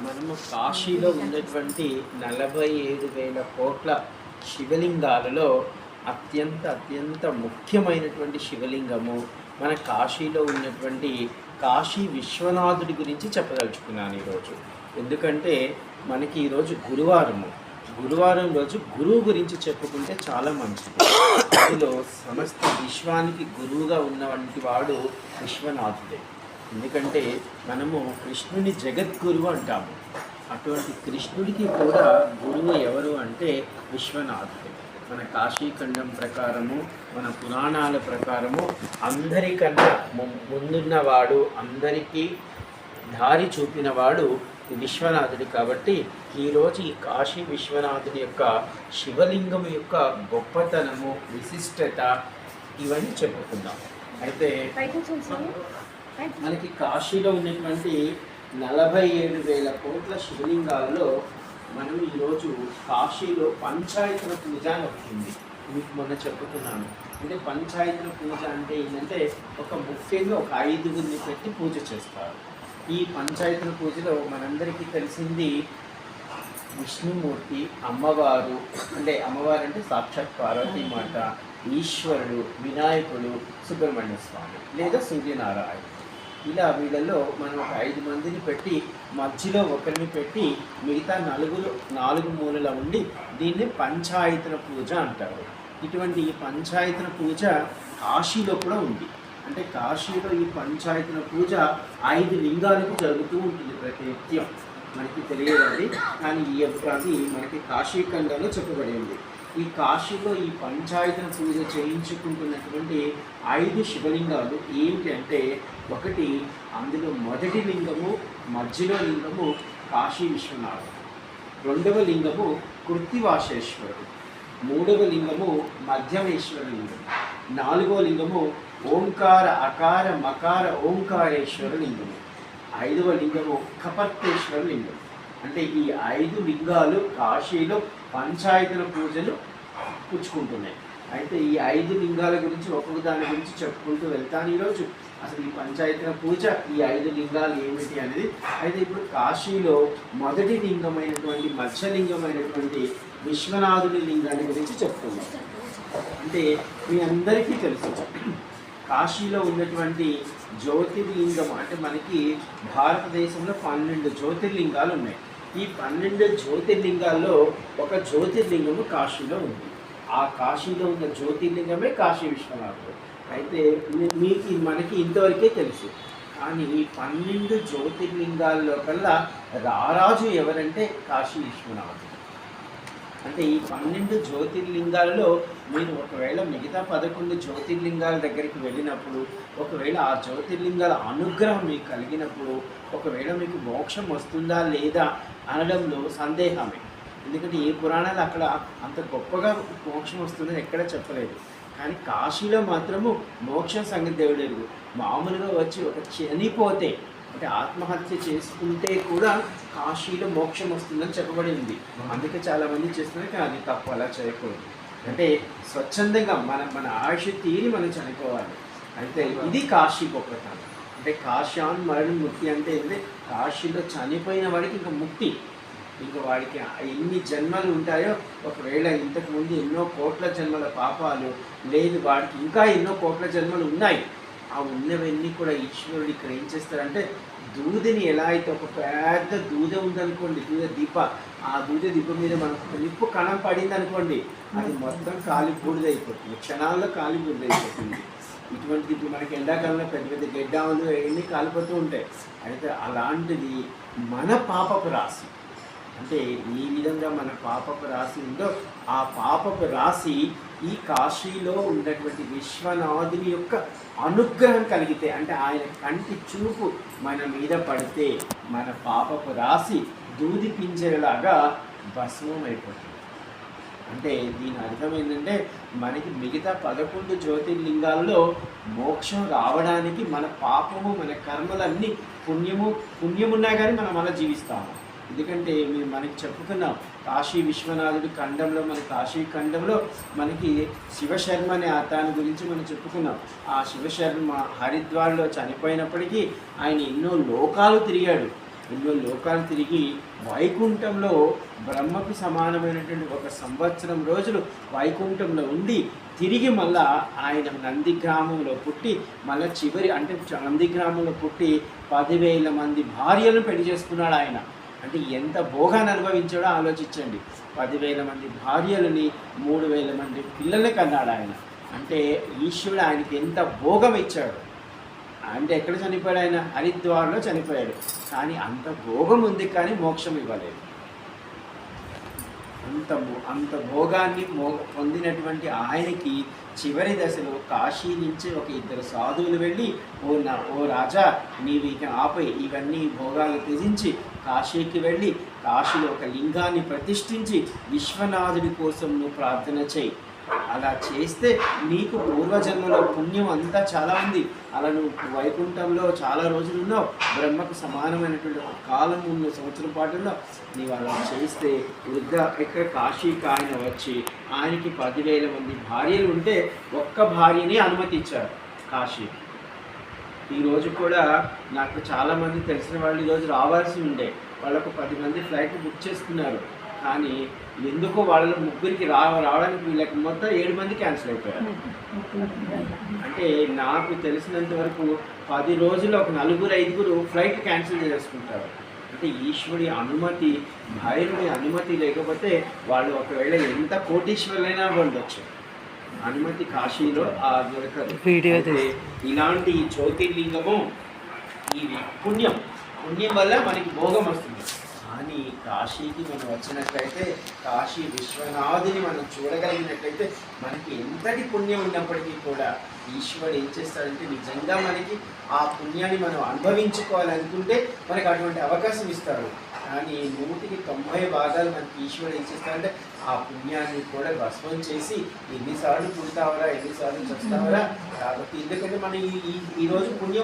మనము కాశీలో ఉన్నటువంటి నలభై ఏడు వేల కోట్ల శివలింగాలలో అత్యంత అత్యంత ముఖ్యమైనటువంటి శివలింగము మన కాశీలో ఉన్నటువంటి కాశీ విశ్వనాథుడి గురించి చెప్పదలుచుకున్నాను ఈరోజు. ఎందుకంటే మనకి ఈరోజు గురువారము. గురువారం రోజు గురువు గురించి చెప్పుకుంటే చాలా మంచిది. అందులో సమస్త విశ్వానికి గురువుగా ఉన్నటువంటి వాడు విశ్వనాథుడే. ఎందుకంటే మనము కృష్ణుని జగద్గురువు అంటాము. అటువంటి కృష్ణుడికి కూడా గురువు ఎవరు అంటే విశ్వనాథుడు. మన కాశీఖండం ప్రకారము మన పురాణాల ప్రకారము అందరికన్నా ముందున్నవాడు అందరికీ దారి చూపినవాడు విశ్వనాథుడు కాబట్టి ఈరోజు ఈ కాశీ విశ్వనాథుడి యొక్క శివలింగం యొక్క గొప్పతనము విశిష్టత ఇవన్నీ చెప్పుకుందాం. అయితే మనకి కాశీలో ఉన్నటువంటి నలభై ఏడు వేల కోట్ల శివలింగాల్లో మనం ఈరోజు కాశీలో పంచాయతన పూజ అని ఒకటి మీకు మొన్న చెప్పుకున్నాను. అంటే పంచాయతన పూజ అంటే ఏంటంటే ఒక ముఖ్యంగా ఒక ఐదుగురిని పెట్టి పూజ చేస్తారు. ఈ పంచాయతన పూజలో మనందరికీ తెలిసింది విష్ణుమూర్తి అమ్మవారు అంటే అమ్మవారు అంటే సాక్షాత్ పార్వతీ మాత ఈశ్వరుడు వినాయకుడు సుబ్రహ్మణ్య స్వామి లేదా సూర్యనారాయణ. ఇలా వీళ్ళలో మనం ఒక ఐదు మందిని పెట్టి మధ్యలో ఒకరిని పెట్టి మిగతా నలుగురు నాలుగు మూలల ఉండి దీన్ని పంచాయతన పూజ అంటారు. ఇటువంటి ఈ పంచాయతన పూజ కాశీలో కూడా ఉంది. అంటే కాశీలో ఈ పంచాయతన పూజ ఐదు లింగాలకు జరుగుతూ ఉంటుంది ప్రతి నిత్యం మనకి తెలియదండి కానీ ఈ అభిప్రాయం అది మనకి కాశీఖండంలో చెప్పబడి ఉంది ఈ కాశీలో ఈ పంచాయతన పూజ చేయించుకుంటున్నటువంటి ఐదు శివలింగాలు ఏంటి అంటే ఒకటి అందులో మొదటి లింగము మధ్యలో లింగము కాశీ విశ్వనాథుడు. రెండవ లింగము కృత్తివాసేశ్వరుడు మూడవ లింగము మధ్యమేశ్వర లింగం నాలుగవ లింగము ఓంకార అకార మకార ఓంకారేశ్వర లింగము ఐదవ లింగము కపర్తేశ్వర లింగం అంటే ఈ ఐదు లింగాలు కాశీలో పంచాయతీల పూజలు పుచ్చుకుంటున్నాయి. అయితే ఈ ఐదు లింగాల గురించి ఒక్కొక్క దాని గురించి చెప్పుకుంటూ వెళ్తాను ఈరోజు. అసలు ఈ పంచాయతీల పూజ ఈ ఐదు లింగాలు ఏమిటి అనేది. అయితే ఇప్పుడు కాశీలో మొదటి లింగమైనటువంటి మత్స్యలింగమైనటువంటి విశ్వనాథుని లింగాన్ని గురించి చెప్తున్నాం. అంటే మీ అందరికీ తెలుసు. కాశీలో ఉన్నటువంటి జ్యోతిర్లింగం అంటే మనకి భారతదేశంలో పన్నెండు జ్యోతిర్లింగాలు ఉన్నాయి. ఈ పన్నెండు జ్యోతిర్లింగాల్లో ఒక జ్యోతిర్లింగము కాశీలో ఉంది. ఆ కాశీలో ఉన్న జ్యోతిర్లింగమే కాశీ విశ్వనాథుడు. అయితే మీకు మనకి ఇంతవరకే తెలుసు. కానీ ఈ పన్నెండు జ్యోతిర్లింగాల్లో కల్లా రారాజు ఎవరంటే కాశీ విశ్వనాథుడు. అంటే ఈ పన్నెండు జ్యోతిర్లింగాలలో మీరు ఒకవేళ మిగతా పదకొండు జ్యోతిర్లింగాల దగ్గరికి వెళ్ళినప్పుడు ఒకవేళ ఆ జ్యోతిర్లింగాల అనుగ్రహం మీకు కలిగినప్పుడు ఒకవేళ మీకు మోక్షం వస్తుందా లేదా అనడంలో సందేహమే. ఎందుకంటే ఏ పురాణాలు అక్కడ అంత గొప్పగా మోక్షం వస్తుందని ఎక్కడ చెప్పలేదు. కానీ కాశీలో మాత్రము మోక్షం సంగతి దేవుడు మామూలుగా వచ్చి ఒక చనిపోతే అంటే ఆత్మహత్య చేసుకుంటే కూడా కాశీలో మోక్షం వస్తుందని చెప్పబడి ఉంది. అందుకే చాలా మంది చేస్తున్నారు కానీ అది తప్పు అలా చేయకూడదు. అంటే స్వచ్ఛందంగా మన మన ఆయుష తీరి మనం చనిపోవాలి. అయితే ఇది కాశీ గొప్పతనం. అంటే కాశాన్ మరణం ముక్తి అంటే ఏంటంటే కాశీలో చనిపోయిన వాడికి ఇంకా ముక్తి. ఇంకా వాడికి ఎన్ని జన్మలు ఉంటాయో ఒకవేళ ఇంతకుముందు ఎన్నో కోట్ల జన్మల పాపాలు లేదు వాడికి ఇంకా ఎన్నో కోట్ల జన్మలు ఉన్నాయి. ఆ ఉన్నవన్నీ కూడా ఈశ్వరుడు ఇక్కడ ఏం చేస్తారంటే దూదిని ఎలా అయితే ఒక పెద్ద దూద ఉందనుకోండి దూద దీప ఆ దూద దీపం మీద మనకు నిప్పు కణం పడింది అనుకోండి అది మొత్తం కాలి బూడిదైపోతుంది క్షణాల్లో కాలి బూడిదైపోతుంది. ఇటువంటిది ఇప్పుడు మనకి ఎండాకాలంలో పెద్ద పెద్ద గెడ్డాములు అవన్నీ కాలిపోతూ ఉంటాయి. అయితే అలాంటిది మన పాపపు రాశి. అంటే ఏ విధంగా మన పాపపు రాశి ఉందో ఆ పాపపు రాశి ఈ కాశీలో ఉన్నటువంటి విశ్వనాథుని యొక్క అనుగ్రహం కలిగితే అంటే ఆయన కంటి చూపు మన మీద పడితే మన పాపపు రాశి దూది పింజరలాగా భస్మం అయిపోతుంది అంటే దీని అర్థం ఏంటంటే మనకి మిగతా పదకొండు జ్యోతిర్లింగాల్లో మోక్షం రావడానికి మన పాపము మన కర్మలన్నీ పుణ్యము పుణ్యమున్నా కానీ మనం అలా జీవిస్తాము. ఎందుకంటే మేము మనకి చెప్పుకున్నాం కాశీ విశ్వనాథుడి ఖండంలో మన కాశీ ఖండంలో మనకి శివశర్మ అనే అతని గురించి మనం చెప్పుకున్నాం. ఆ శివశర్మ హరిద్వార్లో చనిపోయినప్పటికీ ఆయన ఎన్నో లోకాలు తిరిగాడు. ఎన్నో లోకాలు తిరిగి వైకుంఠంలో బ్రహ్మకు సమానమైనటువంటి ఒక సంవత్సరం రోజులు వైకుంఠంలో ఉండి తిరిగి మళ్ళా ఆయన నంది గ్రామంలో పుట్టి మళ్ళీ చివరి అంటే నంది గ్రామంలో పుట్టి పదివేల మంది భార్యలను పెళ్ళి చేసుకున్నాడు ఆయన. అంటే ఎంత భోగాన్ని అనుభవించాడో ఆలోచించండి. పదివేల మంది భార్యలని మూడు వేల మంది పిల్లల్ని కన్నాడు ఆయన. అంటే ఈశ్వరుడు ఆయనకి ఎంత భోగం ఇచ్చాడు. అంటే ఎక్కడ చనిపోయాడు ఆయన? హరిద్వార్లో చనిపోయాడు. కానీ అంత భోగం ఉంది కానీ మోక్షం ఇవ్వలేదు. అంత భో- అంత భోగాన్ని మో పొందినటువంటి ఆయనకి చివరి దశలో కాశీ నుంచి ఒక ఇద్దరు సాధువులు వెళ్ళి ఓ నా ఓ రాజా నీవి ఆపై. ఇవన్నీ భోగాలు త్యజించి కాశీకి వెళ్ళి కాశీలో ఒక లింగాన్ని ప్రతిష్ఠించి విశ్వనాథుడి కోసం నువ్వు ప్రార్థన చేయి. అలా చేస్తే నీకు పూర్వజన్మలో పుణ్యం అంతా చాలా ఉంది. అలా నువ్వు వైకుంఠంలో చాలా రోజులు ఉన్నావు. బ్రహ్మకు సమానమైనటువంటి ఒక కాలం ఉన్న సంవత్సరం పాటులో నీవు అలా చేస్తే వృద్ధ ఇక్కడ కాశీకి ఆయన వచ్చి ఆయనకి పదివేల మంది భార్యలు ఉంటే ఒక్క భార్యని అనుమతిచ్చారు కాశీ ఈరోజు కూడా నాకు చాలామంది తెలిసిన వాళ్ళు ఈరోజు రావాల్సి ఉండే. వాళ్ళకు పది మంది ఫ్లైట్ బుక్ చేసుకున్నారు. కానీ ఎందుకో వాళ్ళ ముగ్గురికి రా రావడానికి వీళ్ళకి మొత్తం ఏడు మంది క్యాన్సిల్ అయిపోయారు. అంటే నాకు తెలిసినంత వరకు పది రోజులు ఒక నలుగురు ఐదుగురు ఫ్లైట్ క్యాన్సిల్ చేసుకుంటారు. అంటే ఈశ్వరుడి అనుమతి భైరుడి అనుమతి లేకపోతే వాళ్ళు ఒకవేళ ఎంత కోటీశ్వరులైనా ఉండొచ్చు. అనుమతి కాశీలో ఆ దొరకదు. వీడియో ఇలాంటి జ్యోతిర్లింగము ఇది పుణ్యం. పుణ్యం వల్ల మనకి భోగం వస్తుంది. కానీ కాశీకి మనం వచ్చినట్లయితే కాశీ విశ్వనాథుని మనం చూడగలిగినట్లయితే మనకి ఎంతటి పుణ్యం ఉన్నప్పటికీ కూడా ఈశ్వరుడు ఏం చేస్తాడంటే నిజంగా మనకి ఆ పుణ్యాన్ని మనం అనుభవించుకోవాలనుకుంటే మనకి అటువంటి అవకాశం ఇస్తాడు కానీ నూటికి తొంభై భాగాలు మనకి ఈశ్వరుడు ఏం చేస్తాడంటే ఆ పుణ్యాన్ని కూడా భస్మం చేసి ఎన్నిసార్లు పుడతావరా ఎన్నిసార్లు చస్తావరా? కాబట్టి ఎందుకంటే మనం ఈ ఈ- ఈ రోజు పుణ్యం